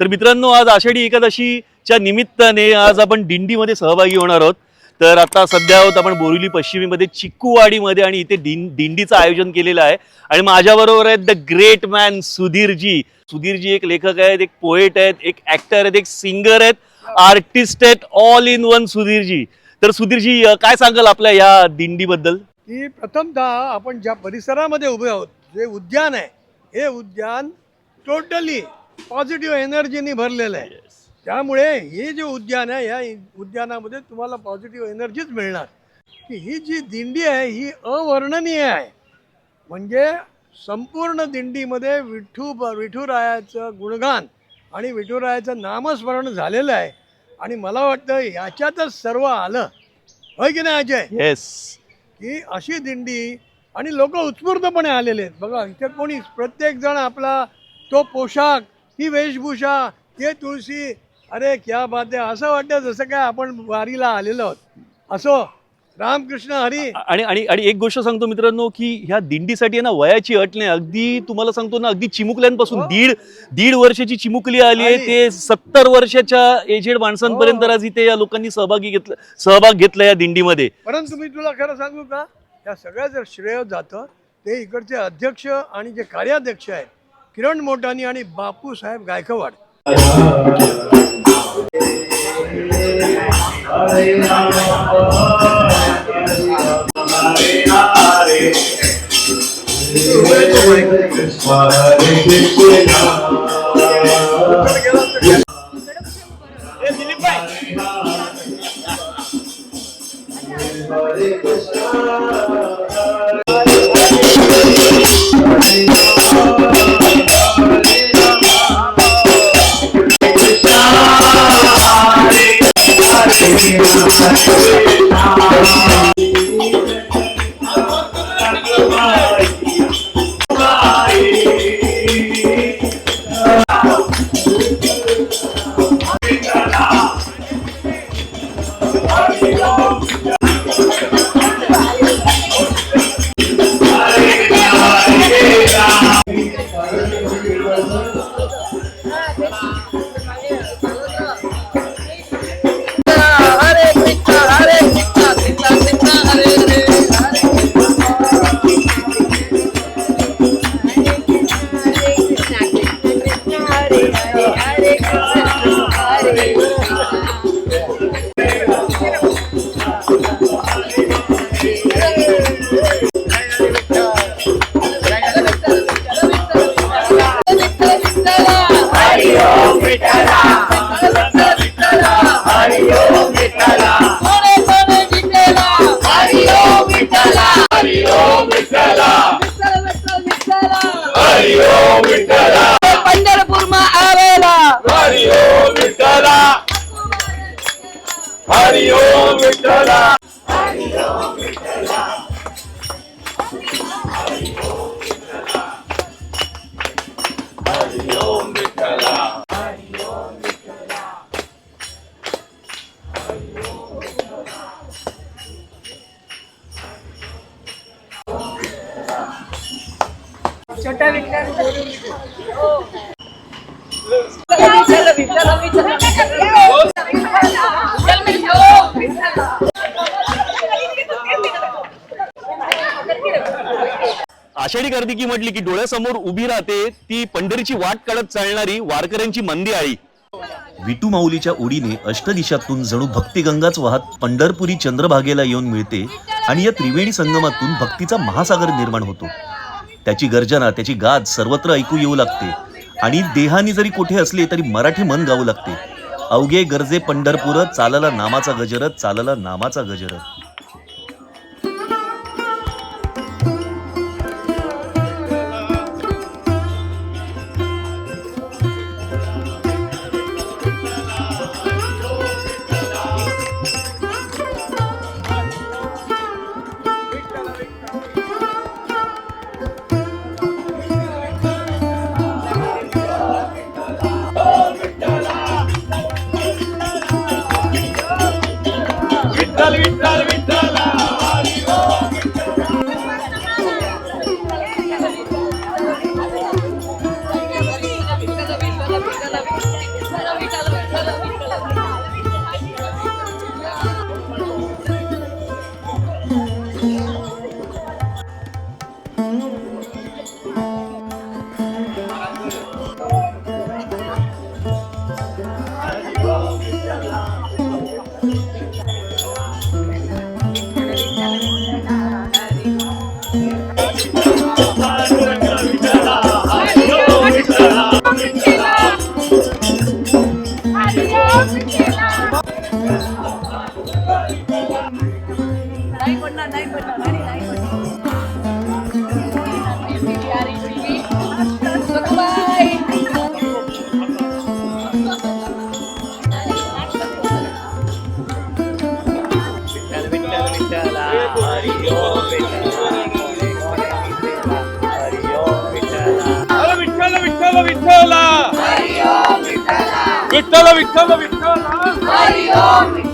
तर मित्रांनो आज आषाढी एकादशीच्या निमित्ताने आज आपण दिंडीमध्ये सहभागी होणार आहोत. तर आता सध्या आहोत आपण बोरिवली पश्चिमीमध्ये चिक्कूवाडीमध्ये आणि इथे दिं दिंडीचं आयोजन केलेलं आहे. आणि माझ्याबरोबर आहेत the great man Sudhirji. Sudhirji एक लेखक आहेत एक पोएट आहेत एक ऍक्टर आहेत एक सिंगर आहेत आर्टिस्ट आहेत ऑल इन वन सुधीरजी. तर सुधीरजी काय सांगाल आपल्या या दिंडीबद्दल? की प्रथमतः आपण ज्या परिसरामध्ये उभे आहोत जे उद्यान आहे हे उद्यान टोटली पॉझिटिव्ह एनर्जीनी भरलेलं आहे. त्यामुळे हे जे उद्यान आहे या उद्यानामध्ये तुम्हाला पॉझिटिव्ह एनर्जीच मिळणार. की ही जी दिंडी आहे ही अवर्णनीय आहे. म्हणजे संपूर्ण दिंडीमध्ये विठू विठुरायाचं गुणगान आणि विठुरायाचं नामस्मरण झालेलं आहे. आणि मला वाटतं याच्यातच सर्व आलं. होय की नाही अजय? येस की अशी दिंडी आणि लोक उत्स्फूर्तपणे आलेले आहेत. बघा इथे कोणी प्रत्येक जण आपला तो पोशाख ही वेशभूषा हे तुळशी. अरे क्या बात आहे असं वाटतं जसं काय आपण वारीला आलेलो आहोत. असो रामकृष्ण हरी. आणि आणि आणि एक गोष्ट सांगतो मित्रांनो की ह्या दिंडीसाठी ना वयाची अट नाही. अगदी तुम्हाला सांगतो ना अगदी चिमुकल्यांपासून हो. दीड दीड वर्षाची चिमुकली आली आहे. ते सत्तर वर्षाच्या एजेड माणसांपर्यंत हो. आज इथे या लोकांनी सहभागी घेतला सहभाग घेतला या दिंडीमध्ये. परंतु मी तुला खरं सांगू का? या सगळ्या जर श्रेय जातं ते इकडचे अध्यक्ष आणि जे कार्याध्यक्ष आहेत किरण मोटानी आणि बापूसाहेब गायकवाड. छोटा आषाढी गर्दी की म्हटली की डोळ्यासमोर उभी राहते ती पंढरीची वाट काढत चालणारी वारकऱ्यांची मंदी आळी विटू माऊलीच्या उडीने अष्टदिशातून जणू भक्तिगंगाच वाहत पंढरपुरी चंद्रभागेला येऊन मिळते आणि या त्रिवेणी संगमातून भक्तीचा महासागर निर्माण होतो. त्याची गर्जना त्याची गाज सर्वत्र ऐकू येऊ लागते. आणि देहानी जरी कुठे असले तरी मराठी मन गाऊ लागते. अवघे गरजे पंढरपूर चालला नामाचा गजरत चालला नामाचा गजरत विठ्ठल विठ्ठल विठ्ठला जिनको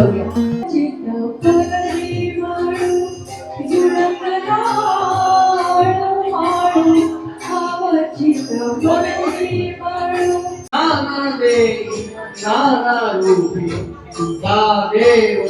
여기요. 나나로 나나로 나나로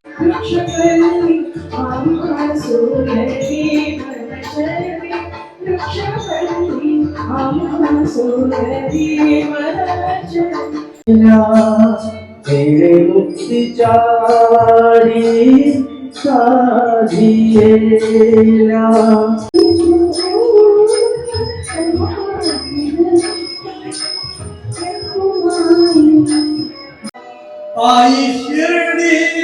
ফিরে মুক্তি চারি সাজিয়ে I hear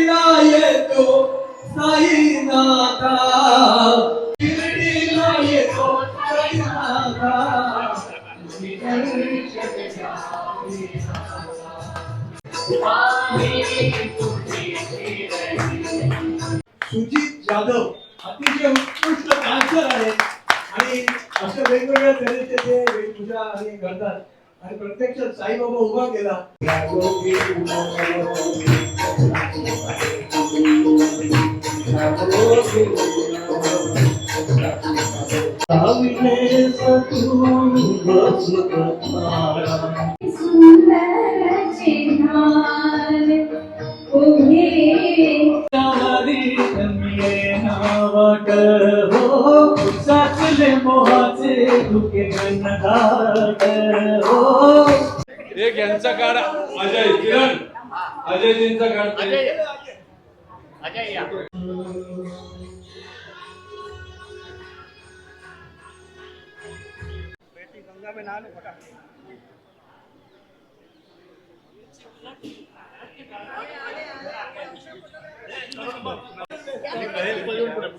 सुजित जाधव अतिशय उत्कृष्ट डान्सर आहेत. आणि अशा वेगवेगळ्या तऱ्हेचे ते वेशभूषा आणि करतात. आणि प्रत्यक्ष साईबाबा उभा केला. साचले मोहाचे धुके घनदाट हो एक यांचा काढ अजय किरण अजयजींचा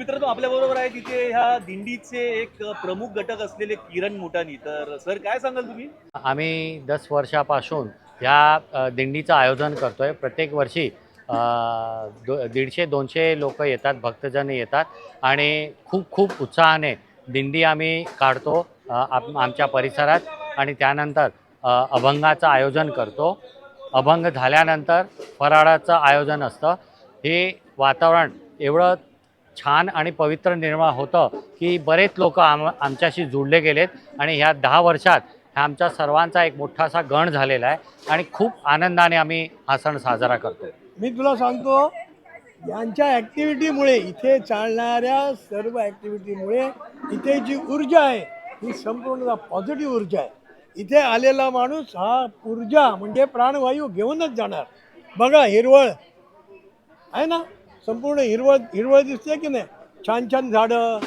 मित्रांनो आपल्या बरोबर आहे तिथे ह्या दिंडीचे एक प्रमुख घटक असलेले किरण मुटानी. तर सर काय सांगाल तुम्ही? आम्ही दस वर्षापासून ह्या दिंडीचं आयोजन करतो आहे प्रत्येक वर्षी दो दीडशे दोनशे लोक येतात भक्तजन येतात आणि खूप खूप उत्साहाने दिंडी आम्ही काढतो आम- आमच्या परिसरात आणि त्यानंतर अभंगाचं आयोजन करतो. अभंग झाल्यानंतर फराळाचं आयोजन असतं. हे वातावरण एवढं छान आणि पवित्र निर्माण होतं की बरेच लोक आम आमच्याशी जुळले गेलेत आणि ह्या दहा वर्षात हा आमच्या सर्वांचा एक मोठासा गण झालेला आहे आणि खूप आनंदाने आम्ही हा सण साजरा करतो मी तुला सांगतो यांच्या ॲक्टिव्हिटीमुळे इथे चालणाऱ्या सर्व ॲक्टिव्हिटीमुळे इथे जी ऊर्जा आहे ही संपूर्ण पॉझिटिव्ह ऊर्जा आहे. इथे आलेला माणूस हा ऊर्जा म्हणजे प्राणवायू घेऊनच जाणार. बघा हिरवळ. आहे ना? संपूर्ण हिरवळ हिरवळ दिसते की नाही? छान छान झाडं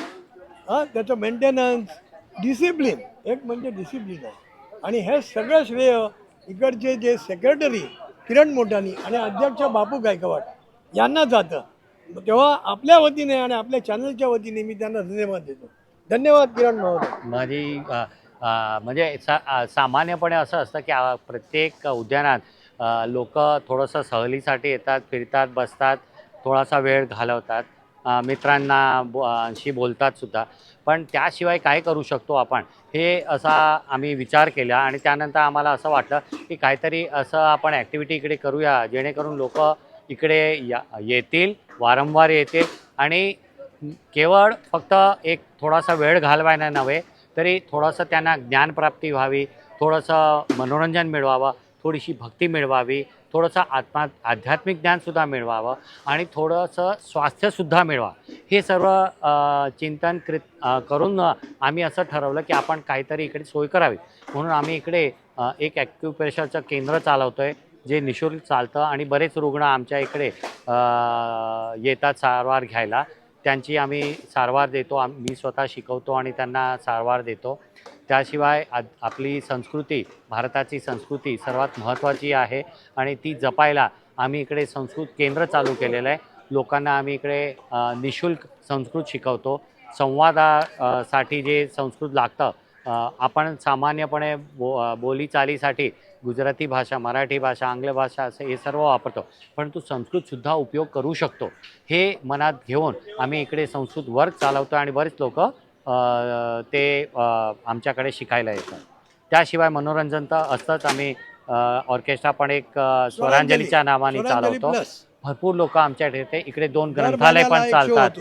हां त्याचं मेंटेनन्स डिसिप्लिन एक म्हणजे डिसिप्लिन आहे. आणि हे सगळं श्रेय इकडचे जे सेक्रेटरी किरण मोठानी आणि अध्यक्ष बापू गायकवाड यांना जातं. तेव्हा आपल्या वतीने आणि आपल्या चॅनलच्या वतीने मी त्यांना धन्यवाद देतो. धन्यवाद किरण महोदय. माझी म्हणजे सा सामान्यपणे असं असतं की प्रत्येक उद्यानात लोक थोडंसं सहलीसाठी येतात फिरतात बसतात. थोडासा वेळ घालवतात. मित्रांना बो शी बोलतात सुद्धा. पण त्याशिवाय काय करू शकतो आपण? हे असा आम्ही विचार केला आणि त्यानंतर आम्हाला असं वाटलं की काहीतरी असं आपण ॲक्टिव्हिटी इकडे करूया जेणेकरून लोक इकडे या येतील वारंवार येतील आणि केवळ फक्त एक थोडासा वेळ घालवायला नव्हे तरी थोडंसं त्यांना ज्ञानप्राप्ती व्हावी थोडंसं मनोरंजन मिळवावं थोडीशी भक्ती मिळवावी थोडंसं आत्मा आध्यात्मिक ज्ञानसुद्धा मिळवावं आणि थोडंसं स्वास्थ्यसुद्धा मिळवा हे सर्व चिंतन कृत करून आम्ही असं ठरवलं की आपण काहीतरी इकडे सोय करावी. म्हणून आम्ही इकडे एक ॲक्युप्रेशरचं केंद्र चालवतो आहे जे निशुल्क चालतं आणि बरेच रुग्ण आमच्या इकडे येतात सारवार घ्यायला. त्यांची आम्ही सारवार देतो आम मी स्वतः शिकवतो आणि त्यांना सारवार देतो. त्याशिवाय आ आपली संस्कृती भारताची संस्कृती सर्वात महत्त्वाची आहे आणि ती जपायला आम्ही इकडे संस्कृत केंद्र चालू केलेलं आहे. लोकांना आम्ही इकडे निशुल्क संस्कृत शिकवतो. संवादा साठी जे संस्कृत लागतं आपण सामान्यपणे बो बोलीचालीसाठी गुजराती भाषा मराठी भाषा आंग्ल भाषा असं हे सर्व वापरतो. परंतु संस्कृतसुद्धा उपयोग करू शकतो. हे मनात घेऊन आम्ही इकडे संस्कृत वर्ग चालवतो आणि बरेच लोक ते आमच्याकडे शिकायला येतात त्याशिवाय मनोरंजन तर असतंच. आम्ही ऑर्केस्ट्रा पण एक स्वरांजलीच्या नावाने चालवतो. भरपूर लोक आमच्याकडे येते. इकडे दोन ग्रंथालय पण चालतात.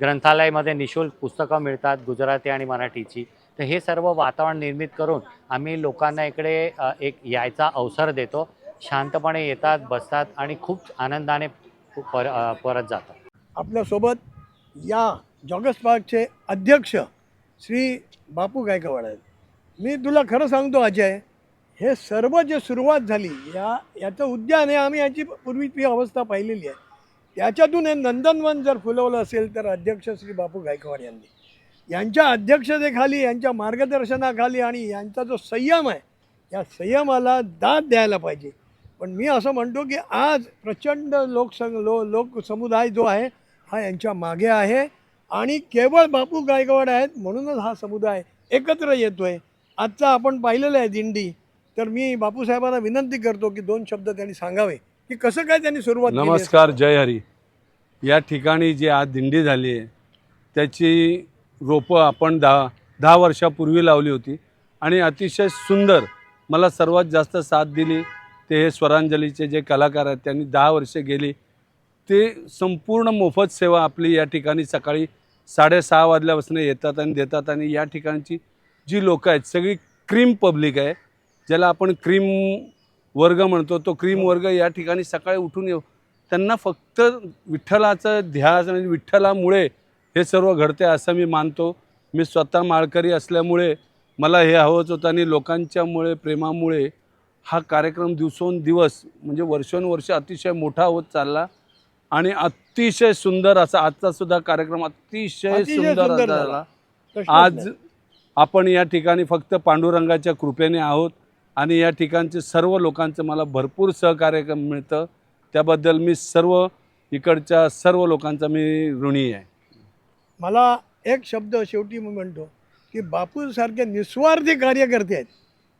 ग्रंथालयामध्ये निशुल्क पुस्तकं मिळतात गुजराती आणि मराठीची. तर हे सर्व वातावरण निर्मित करून आम्ही लोकांना इकडे एक यायचा अवसर देतो. शांतपणे येतात बसतात आणि खूप आनंदाने पर परत जातात. आपल्यासोबत या जॉगस पार्कचे अध्यक्ष श्री बापू गायकवाड आहेत. मी तुला खरं सांगतो अजय हे सर्व जे सुरुवात झाली या याचं उद्यान हे आम्ही याची पूर्वीची अवस्था पाहिलेली आहे. त्याच्यातून हे नंदनवन जर फुलवलं असेल तर अध्यक्ष श्री बापू गायकवाड यांनी. यांच्या अध्यक्षतेखाली यांच्या मार्गदर्शनाखाली आणि यांचा जो संयम आहे या संयमाला दाद द्यायला पाहिजे. पण मी असं म्हणतो की आज प्रचंड लोकसंग लो लोक समुदाय जो आहे हा यांच्या मागे आहे. आणि केवळ बापू गायकवाड आहेत म्हणूनच हा समुदाय एकत्र येतो आहे आजचा आपण पाहिलेलं आहे दिंडी. तर मी बापूसाहेबांना विनंती करतो की दोन शब्द त्यांनी सांगावे. की कसं काय त्यांनी सुरुवात नमस्कार जय हरी. या ठिकाणी जी आज दिंडी झाली आहे त्याची रोपं आपण दहा दहा वर्षापूर्वी लावली होती. आणि अतिशय सुंदर मला सर्वात जास्त साथ दिली. ते हे स्वरांजलीचे जे कलाकार आहेत त्यांनी दहा वर्षे गेली. ते संपूर्ण मोफत सेवा आपली या ठिकाणी सकाळी साडेसहा वाजल्यापासून येतात आणि देतात आणि या ठिकाणची जी लोकं आहेत सगळी क्रीम पब्लिक आहे ज्याला आपण क्रीम वर्ग म्हणतो तो क्रीम वर्ग या ठिकाणी सकाळी उठून येऊ. त्यांना फक्त विठ्ठलाचं ध्यास आणि विठ्ठलामुळे हे सर्व घडते असं मी मानतो. मी स्वतः माळकरी असल्यामुळे मला हे हवंच होतं आणि लोकांच्यामुळे प्रेमामुळे हा कार्यक्रम दिवसोंदिवस म्हणजे वर्षोनवर्ष अतिशय मोठा होत चालला. आणि अतिशय सुंदर असा आजचा सुद्धा कार्यक्रम अतिशय सुंदर झाला. आज. आपण या ठिकाणी फक्त पांडुरंगाच्या कृपेने आहोत आणि या ठिकाणचे सर्व लोकांचं मला भरपूर सहकार्य मिळतं. त्याबद्दल मी सर्व इकडच्या सर्व लोकांचा मी ऋणी आहे. मला एक शब्द शेवटी मी म्हणतो की बापूसारखे निस्वार्थी कार्यकर्ते आहेत.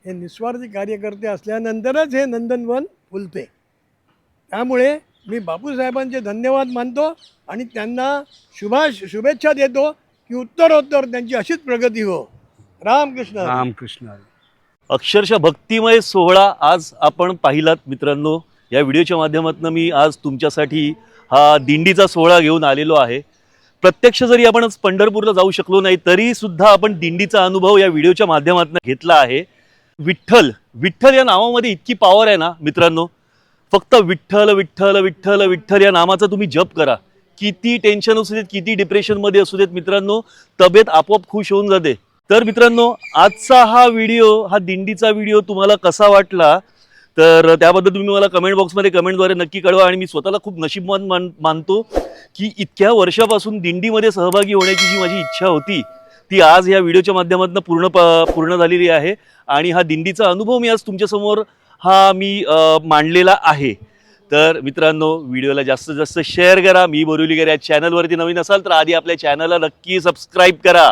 हे निस्वार्थी कार्यकर्ते असल्यानंतरच हे नंदनवन फुलते. त्यामुळे मी बापूसाहेबांचे धन्यवाद मानतो आणि त्यांना शुभाश शुभेच्छा देतो की उत्तरोत्तर त्यांची अशीच प्रगती हो. रामकृष्ण. रामकृष्ण. अक्षरशः भक्तिमय सोहळा आज आपण पाहिलात मित्रांनो. या व्हिडिओच्या माध्यमातून मी आज तुमच्यासाठी हा दिंडीचा सोहळा घेऊन आलेलो आहे. प्रत्यक्ष जरी आपण आज पंढरपूरला जाऊ शकलो नाही तरी सुद्धा आपण दिंडीचा अनुभव या व्हिडिओच्या माध्यमातून घेतला आहे. विठ्ठल विठ्ठल या नावामध्ये इतकी पॉवर आहे ना मित्रांनो. फक्त विठ्ठल विठ्ठल विठ्ठल विठ्ठल या नामाचा तुम्ही जप करा. किती टेन्शन असू देत किती डिप्रेशनमध्ये असू देत मित्रांनो तब्येत आपोआप खुश होऊन जाते. तर मित्रांनो आजचा हा व्हिडिओ हा दिंडीचा व्हिडिओ तुम्हाला कसा वाटला? तर त्याबद्दल तुम्ही मला कमेंट बॉक्समध्ये कमेंटद्वारे नक्की कळवा आणि मी स्वतःला खूप नशीबवान मान मानतो की इतक्या वर्षापासून दिंडीमध्ये सहभागी होण्याची जी माझी इच्छा होती ती आज या व्हिडिओच्या माध्यमातून पूर्ण प पूर्ण झालेली आहे. आणि हा दिंडीचा अनुभव मी आज तुमच्यासमोर हा मी मांडलेला आहे. तर मित्रांनो व्हिडिओला जास्तीत जास्त शेअर करा. मी बोरिवलीकर या चॅनलवरती नवीन असाल तर आधी आपल्या चॅनलला नक्की सबस्क्राईब करा.